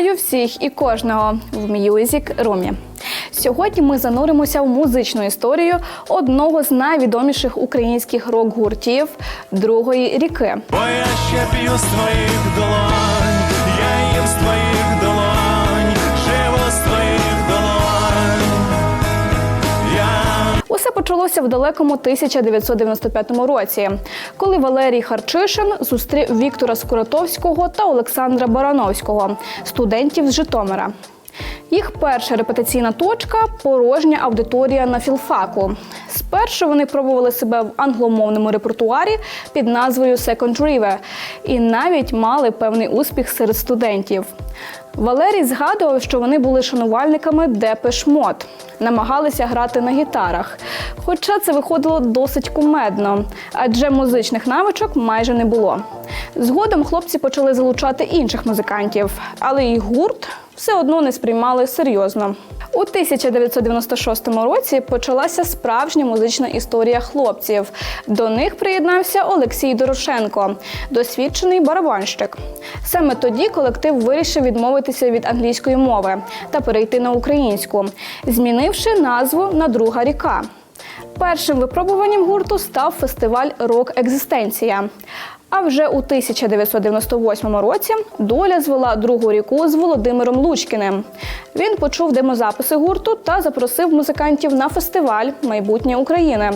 Вітаю всіх і кожного в Music Room. Сьогодні ми зануримося в музичну історію одного з найвідоміших українських рок-гуртів другої ріки. Бо я ще п'ю з твоїх долонь, почалося в далекому 1995 році, коли Валерій Харчишин зустрів Віктора Скуратовського та Олександра Барановського, студентів з Житомира. Їх перша репетиційна точка порожня аудиторія на філфаку. Спершу вони пробували себе в англомовному репертуарі під назвою Second River і навіть мали певний успіх серед студентів. Валерій згадував, що вони були шанувальниками Депеш Мод, намагалися грати на гітарах. Хоча це виходило досить кумедно, адже музичних навичок майже не було. Згодом хлопці почали залучати інших музикантів, але і гурт все одно не сприймали серйозно. У 1996 році почалася справжня музична історія хлопців. До них приєднався Олексій Дорошенко, досвідчений барабанщик. Саме тоді колектив вирішив відмовитися від англійської мови та перейти на українську, змінивши назву на Друга ріка. Першим випробуванням гурту став фестиваль Рок Екзистенція. А вже у 1998 році доля звела другу ріку з Володимиром Лучкіним. Він почув демозаписи гурту та запросив музикантів на фестиваль Майбутнє України,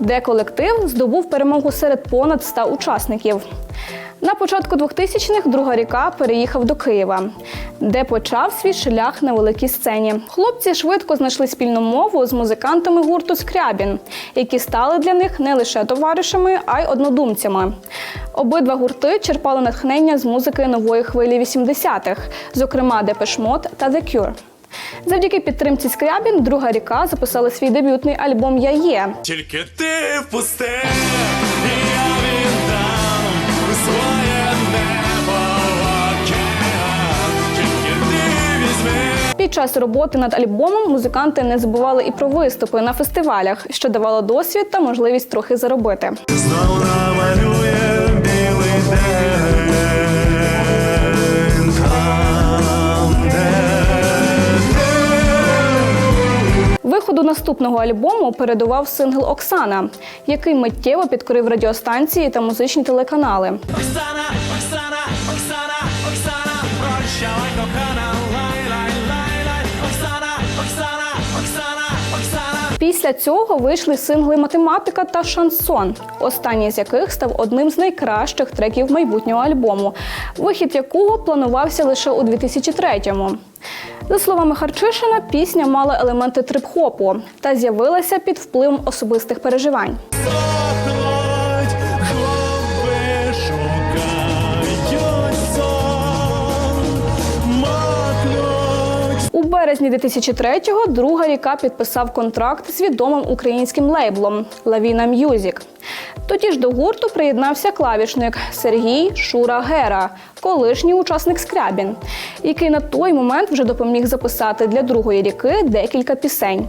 де колектив здобув перемогу серед понад 100 учасників. На початку 2000-х друга ріка переїхав до Києва, де почав свій шлях на великій сцені. Хлопці швидко знайшли спільну мову з музикантами гурту Скрябін, які стали для них не лише товаришами, а й однодумцями. Обидва гурти черпали натхнення з музики нової хвилі 80-х, зокрема Депешмот та The Cure. Завдяки підтримці Скрябін друга ріка записали свій дебютний альбом Я є, тільки ти впусти, час роботи над альбомом музиканти не забували і про виступи на фестивалях, що давало досвід та можливість трохи заробити. Знов намалює білий день там, де Виходу наступного альбому передував сингл Оксана, який миттєво підкорив радіостанції та музичні телеканали. Оксана, Оксана, Оксана, Оксана, прощавай, кохана, Після цього вийшли сингли Математика та Шансон, останній з яких став одним з найкращих треків майбутнього альбому, вихід якого планувався лише у 2003-му. За словами Харчишина, пісня мала елементи трип-хопу та з'явилася під впливом особистих переживань. Березні 2003-го друга ріка підписав контракт з відомим українським лейблом Лавіна М'юзік. Тоді ж до гурту приєднався клавішник Сергій Шура Гера, колишній учасник Скрябін, який на той момент вже допоміг записати для другої ріки декілька пісень.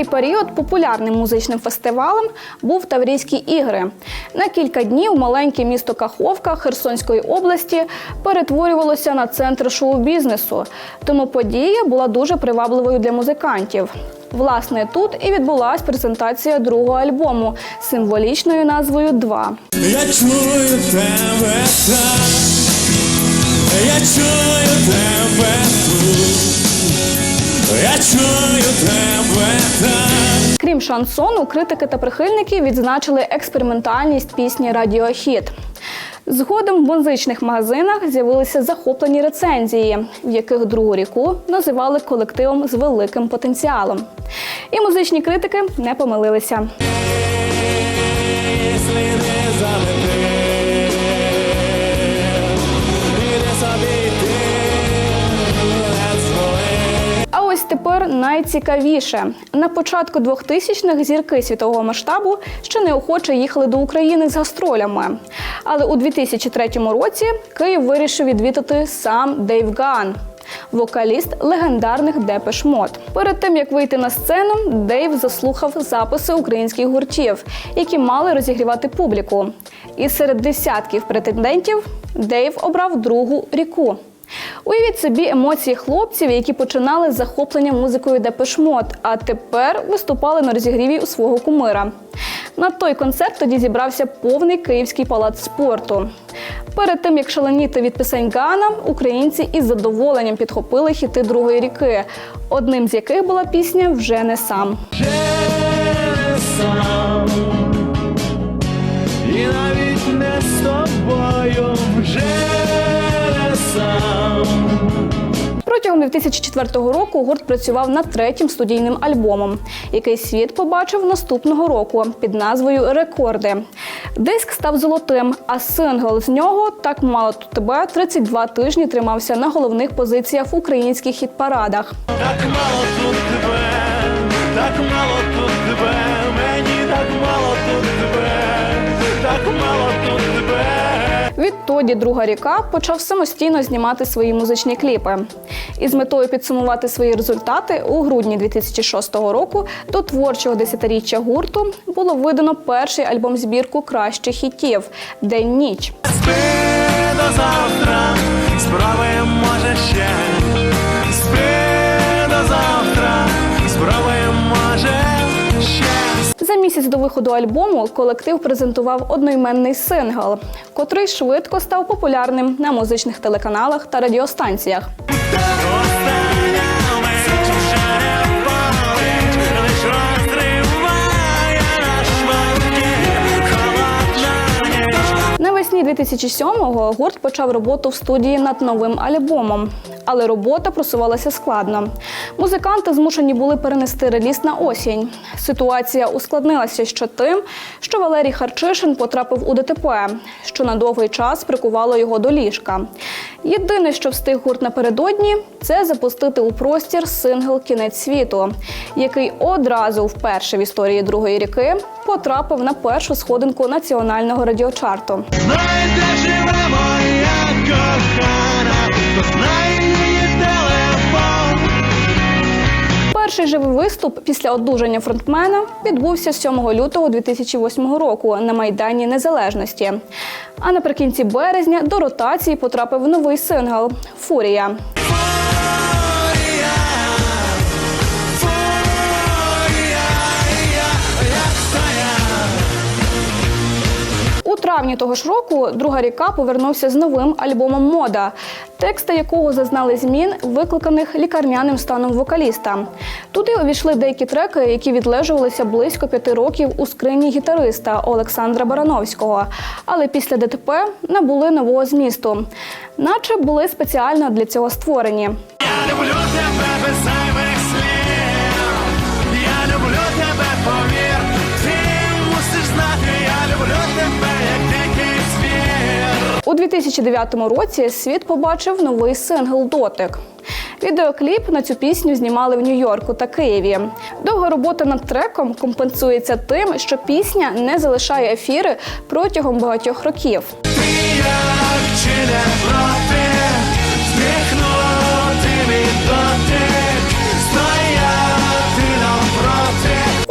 Цей період популярним музичним фестивалем був Таврійські ігри. На кілька днів маленьке місто Каховка Херсонської області перетворювалося на центр шоу-бізнесу, тому подія була дуже привабливою для музикантів. Власне, тут і відбулась презентація другого альбому з символічною назвою Два. Я чую тебе так, я чую тебе тут, я чую тебе так. Крім шансону, критики та прихильники відзначили експериментальність пісні Радіохіт. Згодом в музичних магазинах з'явилися захоплені рецензії, в яких другу ріку називали колективом з великим потенціалом. І музичні критики не помилилися. Тепер найцікавіше. На початку 2000-х зірки світового масштабу ще неохоче їхали до України з гастролями. Але у 2003 році Київ вирішив відвідати сам Дейв Ган. вокаліст легендарних Депеш Мод. Перед тим як вийти на сцену, Дейв заслухав записи українських гуртів, які мали розігрівати публіку. І серед десятків претендентів Дейв обрав другу ріку. Уявіть собі емоції хлопців, які починали з захоплення музикою Депеш Мод, а тепер виступали на розігріві у свого кумира. На той концерт тоді зібрався повний київський палац спорту. Перед тим як шаленіти від пісень Гана, українці із задоволенням підхопили хіти другої ріки, одним з яких була пісня Вже не сам. Вже не сам, Протягом 2004 року гурт працював над третім студійним альбомом, який світ побачив наступного року під назвою Рекорди. Диск став золотим, а сингл з нього так мало тут тебе 32 тижні тримався на головних позиціях в українських хіт-парадах. Так мало тут тебе, так мало тут тебе, Відтоді друга ріка почав самостійно знімати свої музичні кліпи. І з метою підсумувати свої результати у грудні 2006 року до творчого десятиріччя гурту було видано перший альбом збірку кращих хітів День ніч. Спи до завтра, справи може ще. Місяць до виходу альбому колектив презентував одноіменний сингл, котрий швидко став популярним на музичних телеканалах та радіостанціях. Навесні 2007-го гурт почав роботу в студії над новим альбомом. Але робота просувалася складно. Музиканти змушені були перенести реліз на осінь. Ситуація ускладнилася ще тим, що Валерій Харчишин потрапив у ДТП, що на довгий час прикувало його до ліжка. Єдине, що встиг гурт напередодні, це запустити у простір сингл Кінець світу, який одразу вперше в історії другої ріки потрапив на першу сходинку національного радіочарту. Знай, де живе моя кохана, то знай її телефон. Перший живий виступ після одужання фронтмена відбувся 7 лютого 2008 року на Майдані Незалежності. А наприкінці березня до ротації потрапив новий сингл. Фурія, травні того ж року друга ріка повернувся з новим альбомом Мода, тексти якого зазнали змін, викликаних лікарняним станом вокаліста. Туди увійшли деякі треки, які відлежувалися близько п'яти років у скрині гітариста Олександра Барановського, але після ДТП набули нового змісту, наче були спеціально для цього створені. Я люблю тебе 2009 році світ побачив новий сингл Дотик. Відеокліп на цю пісню знімали в Нью-Йорку та Києві. Довга робота над треком компенсується тим, що пісня не залишає ефіри протягом багатьох років. Ти як чи не проти,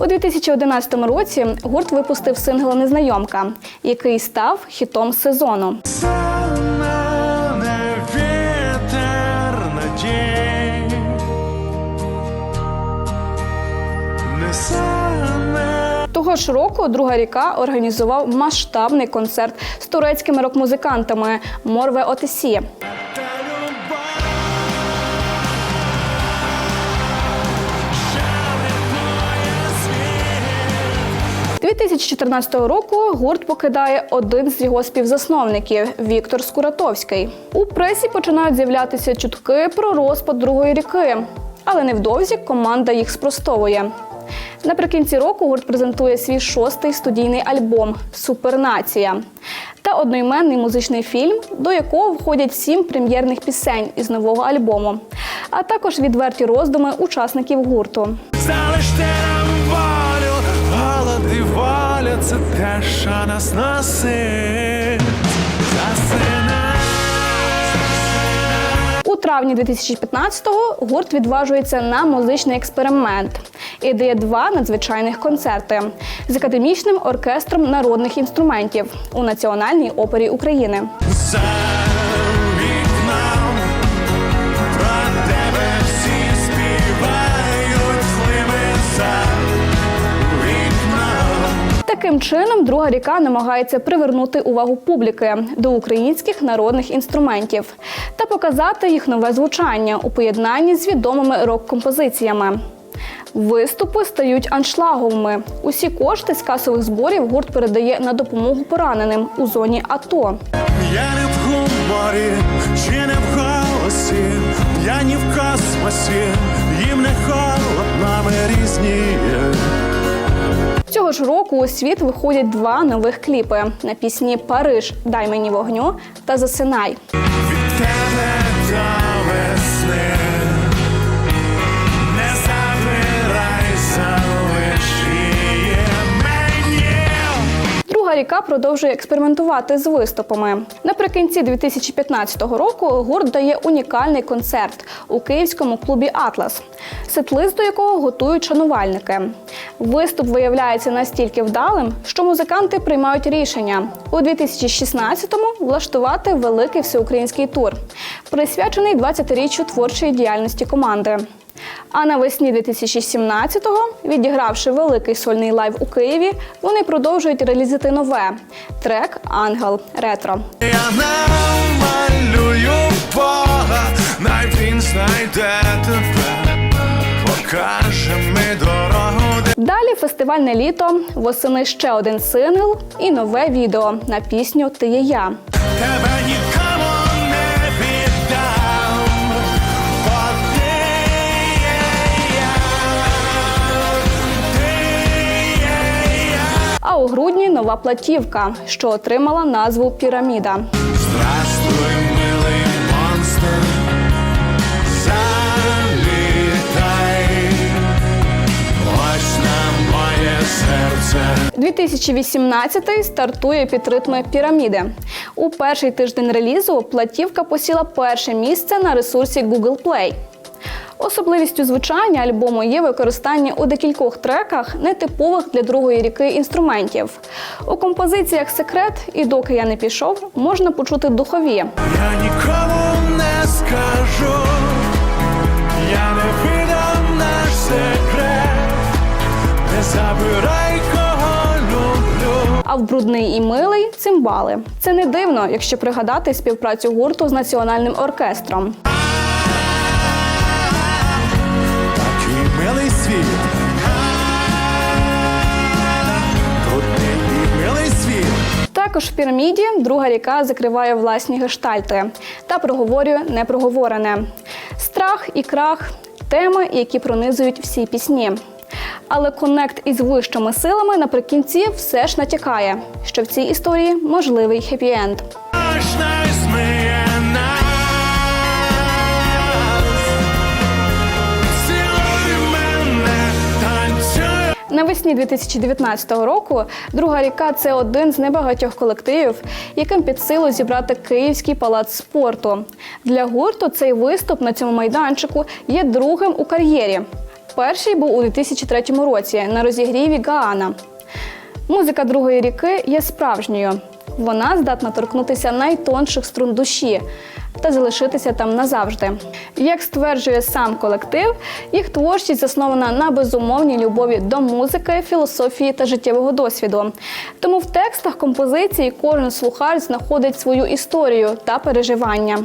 2011 році гурт випустив сингл Незнайомка, який став хітом сезону. Того ж року друга ріка організував масштабний концерт з турецькими рок-музикантами Морве Отесі. 2014 року гурт покидає один з його співзасновників Віктор Скуратовський. У пресі починають з'являтися чутки про розпад другої ріки, але невдовзі команда їх спростовує. Наприкінці року гурт презентує свій шостий студійний альбом Супернація та одноіменний музичний фільм, до якого входять сім прем'єрних пісень із нового альбому, а також відверті роздуми учасників гурту. Залиште нам це те, що нас носить. Засинай. У травні травні 2015-го гурт відважується на музичний експеримент і дає два надзвичайних концерти з академічним оркестром народних інструментів у Національній опері України. Таким чином, друга ріка намагається привернути увагу публіки до українських народних інструментів та показати їх нове звучання у поєднанні з відомими рок-композиціями. Виступи стають аншлаговими. Усі кошти з касових зборів гурт передає на допомогу пораненим у зоні АТО. Я не в гуморі, чи не в голосі, я ні в космосі, їм не холодно, ми різні. Цього ж року у світ виходять два нових кліпи. На пісні Париж. Дай мені вогню та Засинай. Від тебе Ріка продовжує експериментувати з виступами. Наприкінці 2015 року гурт дає унікальний концерт у київському клубі Атлас, сетлист до якого готують шанувальники. Виступ виявляється настільки вдалим, що музиканти приймають рішення у 2016-му влаштувати великий всеукраїнський тур, присвячений 20-річчю творчої діяльності команди. А навесні 2017-го, відігравши великий сольний лайв у Києві, вони продовжують реалізувати нове трек Ангел ретро. Я намалюю Бога, най він знайде тебе, покаже ми дорогу, Далі фестивальне літо, восени ще один сингл і нове відео на пісню Ти є я. тебе нікому нова платівка, що отримала назву Піраміда. Здравствуй, милий монстр, залітай, ось на моє серце. 2018 стартує під ритми піраміди. У перший тиждень релізу платівка посіла перше місце на ресурсі Google Play. Особливістю звучання альбому є використання у декількох треках нетипових для другої ріки інструментів. У композиціях Секрет і доки я не пішов можна почути духові. Я нікому не скажу, я не видам наш секрет, не забирай кого люблю. А в брудний і милий цимбали. Це не дивно, якщо пригадати співпрацю гурту з національним оркестром. Світ. Крутий і милий світ. Також в піраміді друга ріка закриває власні гештальти та проговорює непроговорене. Страх і крах теми, які пронизують всі пісні. Але конект із вищими силами наприкінці все ж натякає, що в цій історії можливий хеппі-енд. Аж Навесні 2019 року друга ріка це один з небагатьох колективів, яким під силу зібрати Київський палац спорту. Для гурту цей виступ на цьому майданчику є другим у кар'єрі. Перший був у 2003 році на розігріві Гаана. Музика другої ріки є справжньою. Вона здатна торкнутися найтонших струн душі та залишитися там назавжди. Як стверджує сам колектив, їх творчість заснована на безумовній любові до музики, філософії та життєвого досвіду. Тому в текстах композиції кожен слухач знаходить свою історію та переживання.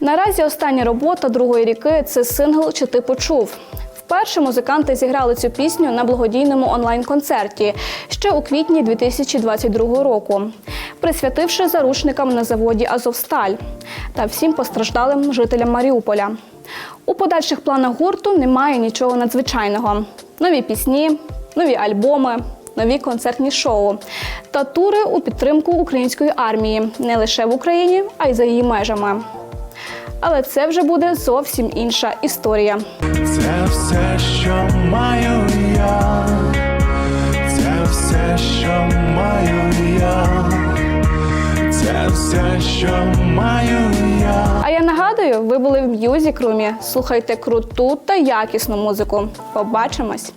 Наразі остання робота другої ріки це сингл Чи ти почув. Вперше музиканти зіграли цю пісню на благодійному онлайн-концерті ще у квітні 2022 року, присвятивши заручникам на заводі Азовсталь та всім постраждалим жителям Маріуполя. У подальших планах гурту немає нічого надзвичайного: нові пісні, нові альбоми, нові концертні шоу та тури у підтримку української армії не лише в Україні, а й за її межами. Але це вже буде зовсім інша історія. Це все, що маю я. Це все, що маю я. Це все, що маю я. А я нагадую, ви були в Music Room. Слухайте круту та якісну музику. Побачимось.